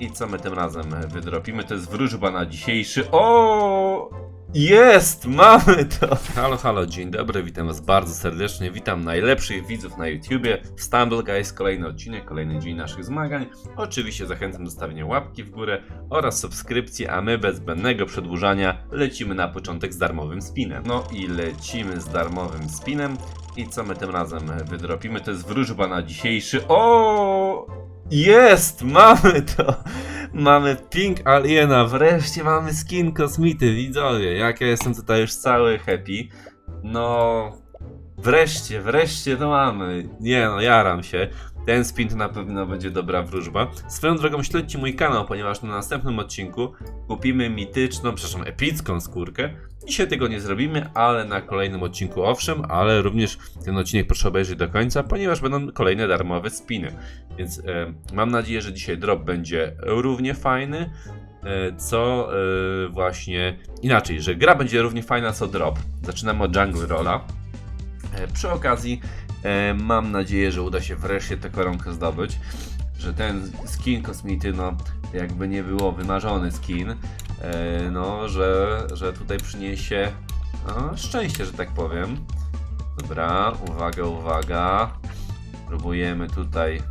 I co my tym razem wydropimy? To jest wróżba na dzisiejszy. O! Jest! Mamy to! Halo, halo, dzień dobry, witam was bardzo serdecznie. Witam najlepszych widzów na YouTubie. Stumble Guys, kolejny odcinek, kolejny dzień naszych zmagań. Oczywiście zachęcam do stawienia łapki w górę oraz subskrypcji, a my bez zbędnego przedłużania lecimy na początek z darmowym spinem. No i lecimy z darmowym spinem. I co my tym razem wydropimy? To jest wróżba na dzisiejszy. O! Jest! Mamy to! Mamy Pink Aliena, wreszcie mamy skin kosmity, widzowie. Jak ja jestem tutaj już cały happy. No, wreszcie, wreszcie to mamy. Nie no, jaram się. Ten spin na pewno będzie dobra wróżba. Swoją drogą śledźcie mój kanał, ponieważ na następnym odcinku kupimy mityczną, przepraszam, epicką skórkę. Dzisiaj tego nie zrobimy, ale na kolejnym odcinku owszem, ale również ten odcinek proszę obejrzeć do końca, ponieważ będą kolejne darmowe spiny. Więc e, mam nadzieję, że dzisiaj drop będzie równie fajny, e, co e, właśnie inaczej, że gra będzie równie fajna co drop. Zaczynamy od Jungle Rolla. E, przy okazji e, mam nadzieję, że uda się wreszcie tę koronkę zdobyć, że ten skin kosmity, no jakby nie było wymarzony skin, e, no że, że tutaj przyniesie no, szczęście, że tak powiem. Dobra, uwaga, uwaga. Próbujemy tutaj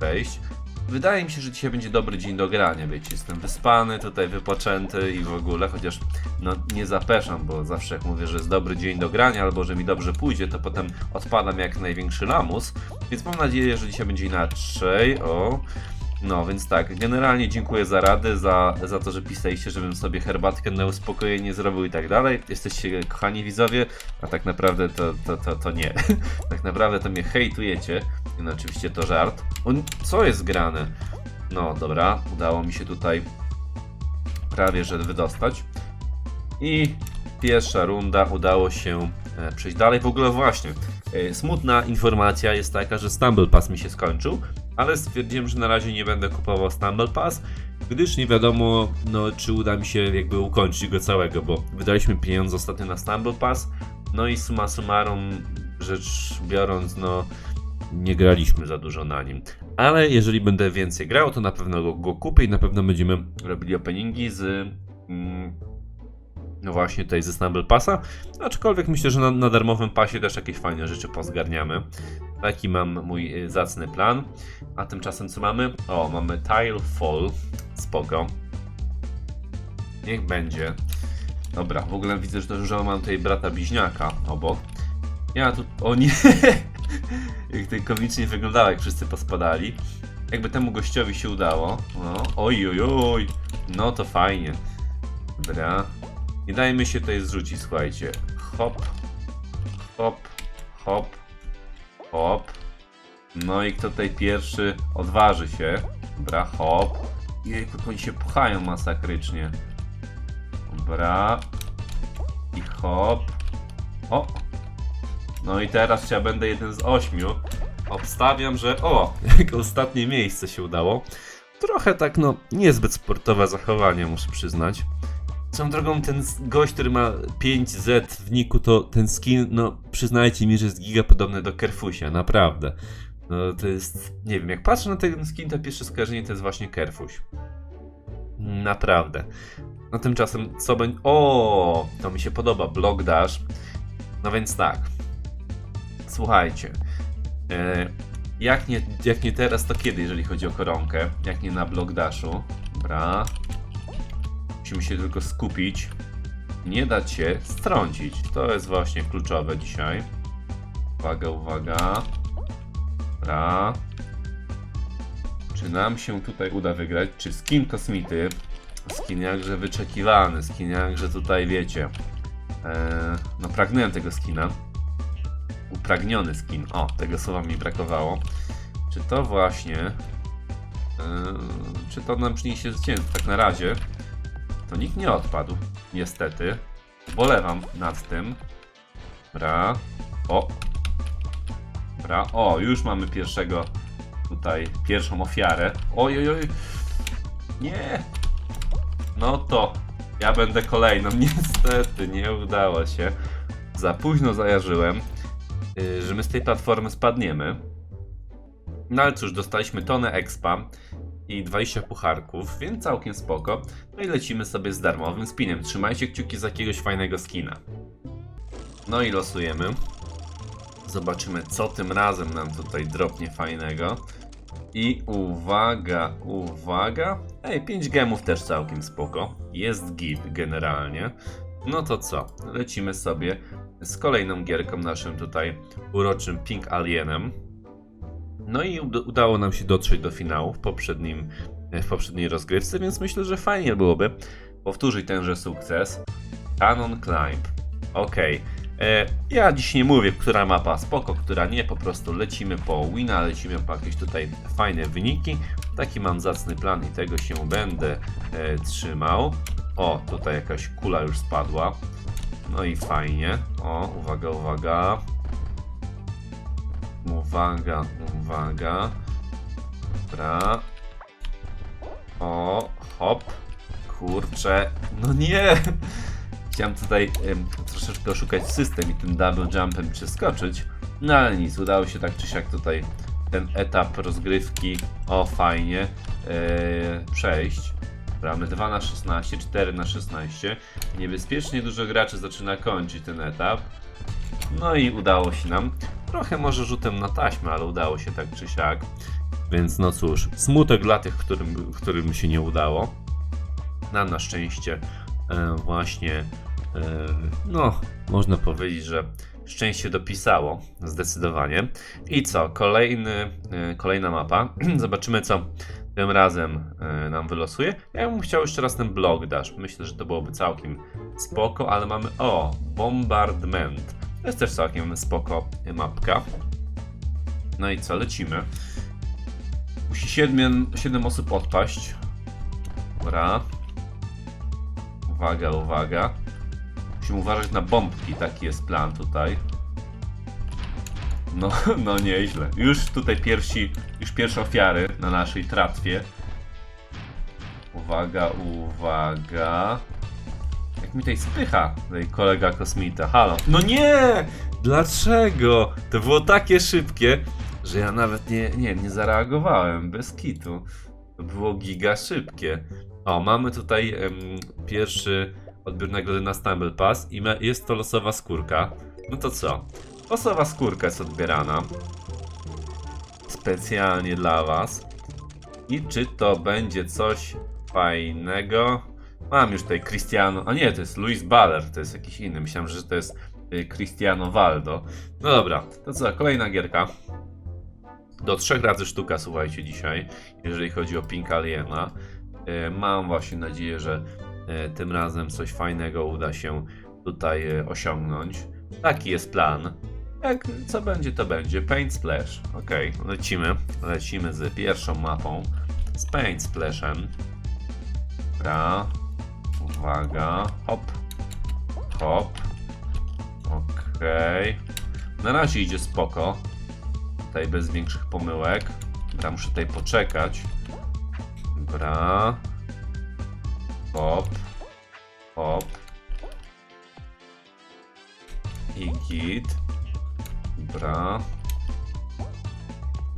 wejść. Wydaje mi się, że dzisiaj będzie dobry dzień do grania, wiecie, jestem wyspany, tutaj wypoczęty i w ogóle, chociaż no nie zapeszam, bo zawsze jak mówię, że jest dobry dzień do grania albo że mi dobrze pójdzie, to potem odpadam jak największy lamus, więc mam nadzieję, że dzisiaj będzie inaczej, o... No, więc tak, generalnie dziękuję za radę, za, za to, że pisaliście, żebym sobie herbatkę na uspokojenie zrobił i tak dalej. Jesteście kochani widzowie, a tak naprawdę to, to, to, to nie. tak naprawdę to mnie hejtujecie. No oczywiście to żart. O, co jest grane? No dobra, udało mi się tutaj prawie że wydostać. I pierwsza runda udało się e, przejść dalej. W ogóle właśnie, e, smutna informacja jest taka, że Stumble Pass mi się skończył, ale stwierdziłem, że na razie nie będę kupował Stumble Pass, gdyż nie wiadomo, no, czy uda mi się jakby ukończyć go całego, bo wydaliśmy pieniądze ostatnio na Stumble Pass, no i summa summarum rzecz biorąc, no nie graliśmy za dużo na nim. Ale jeżeli będę więcej grał, to na pewno go, go kupię i na pewno będziemy robili openingi z. Mm, no właśnie tutaj ze Snubble Passa. Aczkolwiek myślę, że na, na darmowym pasie też jakieś fajne rzeczy pozgarniamy. Taki mam mój y, zacny plan. A tymczasem co mamy? O, mamy Tile Fall. Spoko. Niech będzie. Dobra, w ogóle widzę, że, że mam tutaj brata bliźniaka obok. Ja tu. O nie! jak to komicznie wyglądało, jak wszyscy pospadali. Jakby temu gościowi się udało. No, oj, oj, oj. No to fajnie. Dobra. Nie dajmy się tutaj zrzucić, słuchajcie. Hop, hop, hop, hop. No i kto tutaj pierwszy odważy się? Dobra, hop. Jejku, oni się pchają masakrycznie. Dobra. I hop. O, no i teraz ja będę jeden z ośmiu. Obstawiam, że o, jak ostatnie miejsce się udało. Trochę tak, no, niezbyt sportowe zachowanie, muszę przyznać. Swoją drogą, ten gość, który ma 5Z w niku, to ten skin, no, przyznajcie mi, że jest giga podobny do Kerfusia, naprawdę. No, to jest, nie wiem, jak patrzę na ten skin, to pierwsze skojarzenie to jest właśnie Kerfuś. Naprawdę. No tymczasem, co będzie... O, to mi się podoba, Block Dash. No więc tak, Słuchajcie. E, jak, nie, jak nie teraz, to kiedy, jeżeli chodzi o koronkę? Jak nie na blok dashu? Dobra. Musimy się tylko skupić. Nie dać się strącić. To jest właśnie kluczowe dzisiaj. Uwaga, uwaga. Dobra. Czy nam się tutaj uda wygrać? Czy skin kosmity? Skin jakże wyczekiwany, skin jakże tutaj wiecie. E, no pragnąłem tego skina upragniony skin. O, tego słowa mi brakowało. Czy to właśnie. Yy, czy to nam przyniesie zwycięstwo? Tak na razie. To nikt nie odpadł. Niestety. Bolewam nad tym. Dobra. O. Dobra. O, już mamy pierwszego. Tutaj pierwszą ofiarę. Oj, oj. Nie. No to. Ja będę kolejną. Niestety, nie udało się. Za późno zajarzyłem. Y, że my z tej platformy spadniemy. No ale cóż, dostaliśmy tonę expa. i 20 pucharków, więc całkiem spoko. No i lecimy sobie z darmowym spinem. Trzymajcie kciuki z jakiegoś fajnego skina. No i losujemy. Zobaczymy, co tym razem nam tutaj dropnie fajnego. I uwaga, uwaga. Ej, 5 gemów też całkiem spoko. Jest git generalnie. No to co? Lecimy sobie z kolejną gierką naszym tutaj uroczym Pink Alienem. No i ud- udało nam się dotrzeć do finału w, poprzednim, w poprzedniej rozgrywce, więc myślę, że fajnie byłoby powtórzyć tenże sukces. Canon Climb. Okej. E, Ja dziś nie mówię, która mapa spoko, która nie, po prostu lecimy po wina, lecimy po jakieś tutaj fajne wyniki. Taki mam zacny plan i tego się będę e, trzymał. O, tutaj jakaś kula już spadła. No i fajnie. O, uwaga, uwaga. Uwaga, uwaga. Dobra. O, hop. Kurczę. No nie! Chciałem tutaj em, troszeczkę oszukać system i tym double jumpem przeskoczyć. No ale nic, udało się tak czy siak tutaj ten etap rozgrywki, o fajnie, e, przejść. Mamy 2 na 16, 4 na 16. Niebezpiecznie dużo graczy zaczyna kończyć ten etap. No i udało się nam. Trochę może rzutem na taśmę, ale udało się tak czy siak. Więc no cóż, smutek dla tych, którym, którym się nie udało. Nam na szczęście e, właśnie, e, no, można powiedzieć, że szczęście dopisało, zdecydowanie. I co, kolejny, e, kolejna mapa. Zobaczymy, co tym razem e, nam wylosuje. Ja bym chciał jeszcze raz ten blok dash. Myślę, że to byłoby całkiem spoko, ale mamy, o, bombardment. To jest też całkiem spoko mapka. No i co, lecimy. Musi 7, 7 osób odpaść. Dobra. Uwaga, uwaga. Musimy uważać na bombki, taki jest plan tutaj. No, no nieźle. Już tutaj pierwsi, już pierwsze ofiary na naszej tratwie. Uwaga, uwaga. Jak mi tutaj spycha, tutaj kolega kosmita. Halo. No nie! Dlaczego? To było takie szybkie, że ja nawet nie, nie, nie zareagowałem. Bez kitu. To było giga szybkie. O, mamy tutaj em, pierwszy odbiór nagrody na Stumble Pass i jest to losowa skórka. No to co? Losowa skórka jest odbierana. Specjalnie dla Was. I czy to będzie coś fajnego? Mam już tutaj Cristiano. A nie, to jest Luis Baller, to jest jakiś inny. Myślałem, że to jest y, Cristiano Valdo. No dobra, to co, kolejna gierka. Do trzech razy sztuka, słuchajcie, dzisiaj, jeżeli chodzi o Pink Aliena. Y, Mam właśnie nadzieję, że tym razem coś fajnego uda się tutaj y, osiągnąć. Taki jest plan. Jak co będzie, to będzie. Paint Splash. Ok, lecimy. Lecimy z pierwszą mapą. Z Paint Splashem. Dobra. Uwaga. Hop. Hop. Okej. Na razie idzie spoko. Tutaj bez większych pomyłek. Dobra, muszę tutaj poczekać. Dobra. Hop. Hop. I git. Dobra.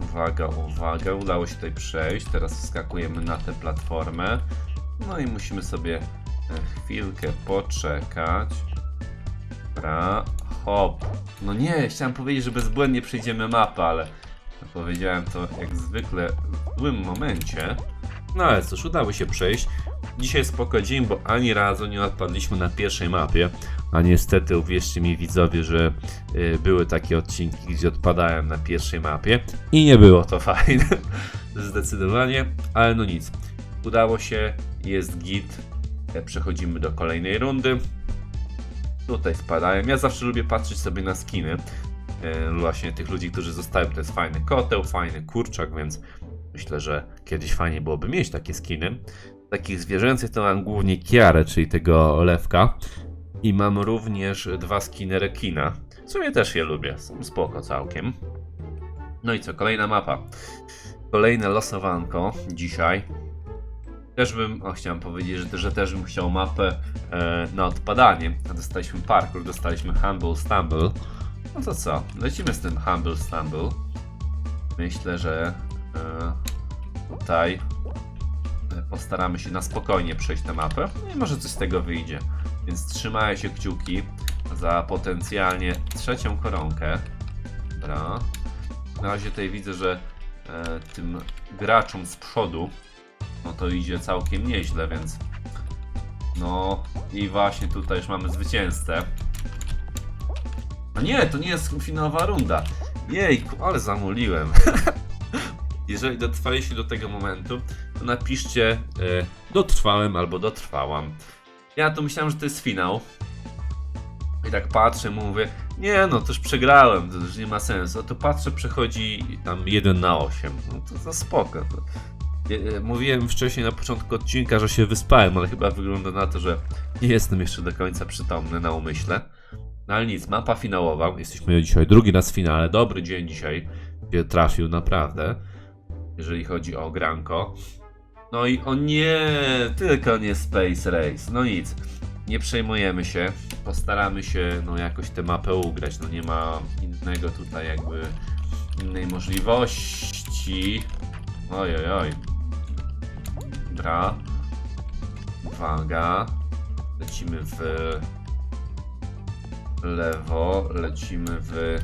Uwaga, uwaga, udało się tutaj przejść. Teraz wskakujemy na tę platformę. No i musimy sobie e, chwilkę poczekać. Dobra, hop. No nie, chciałem powiedzieć, że bezbłędnie przejdziemy mapę, ale powiedziałem to jak zwykle w złym momencie. No ale cóż, udało się przejść. Dzisiaj spoko dzień, bo ani razu nie odpadliśmy na pierwszej mapie. A niestety uwierzcie mi widzowie, że y, były takie odcinki, gdzie odpadałem na pierwszej mapie i nie było to fajne. Zdecydowanie, ale no nic. Udało się, jest git. E, Przechodzimy do kolejnej rundy. Tutaj spadają. Ja zawsze lubię patrzeć sobie na skiny. e, Właśnie tych ludzi, którzy zostają. To jest fajny koteł, fajny kurczak, więc myślę, że kiedyś fajnie byłoby mieć takie skiny. Takich zwierzęcych to mam głównie Kiarę, czyli tego lewka. I mam również dwa skiny rekina. W sumie też je lubię, są spoko całkiem. No i co, kolejna mapa. Kolejne losowanko dzisiaj. Też bym, o chciałem powiedzieć, że, że też bym chciał mapę e, na odpadanie. Dostaliśmy parkour, dostaliśmy Humble Stumble. No to co, lecimy z tym Humble Stumble. Myślę, że e, tutaj postaramy się na spokojnie przejść tę mapę. No i może coś z tego wyjdzie. Więc trzymają się kciuki za potencjalnie trzecią koronkę. Dobra. Na razie tutaj widzę, że e, tym graczom z przodu no to idzie całkiem nieźle, więc no i właśnie tutaj już mamy zwycięzcę. A nie, to nie jest finałowa runda. Jejku, ale zamuliłem. Jeżeli dotrwaliście do tego momentu, to napiszcie e, dotrwałem albo dotrwałam. Ja to myślałem, że to jest finał. I tak patrzę, mówię, nie no, już przegrałem, to już nie ma sensu. A to patrzę, przechodzi tam 1 na 8. No to za spoko. To. E, e, Mówiłem wcześniej na początku odcinka, że się wyspałem, ale chyba wygląda na to, że nie jestem jeszcze do końca przytomny na umyśle. No ale nic, mapa finałowa. Jesteśmy dzisiaj drugi raz w finale. Dobry dzień dzisiaj, trafił naprawdę, jeżeli chodzi o granko. No i o nie, tylko nie Space Race. No nic, nie przejmujemy się. Postaramy się no jakoś tę mapę ugrać. No nie ma innego tutaj jakby innej możliwości. Oj, oj, oj. Dobra. Uwaga. Lecimy w lewo, lecimy w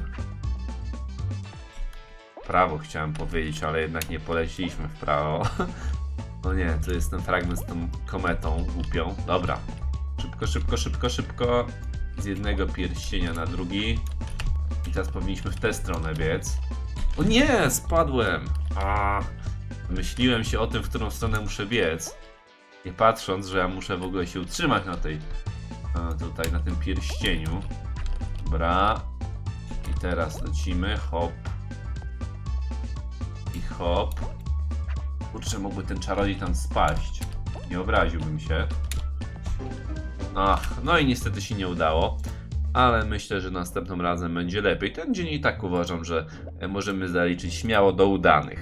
prawo chciałem powiedzieć, ale jednak nie poleciliśmy w prawo. No nie, to jest ten fragment z tą kometą głupią. Dobra. Szybko, szybko, szybko, szybko. Z jednego pierścienia na drugi. I teraz powinniśmy w tę stronę biec. O nie, spadłem. A, myśliłem się o tym, w którą stronę muszę biec. Nie patrząc, że ja muszę w ogóle się utrzymać na tej a, tutaj na tym pierścieniu. Dobra. I teraz lecimy. Hop. I hop. Kurczę, mógłby ten czarodziej tam spaść. Nie obraziłbym się. Ach, no i niestety się nie udało. Ale myślę, że następnym razem będzie lepiej. Ten dzień i tak uważam, że możemy zaliczyć śmiało do udanych.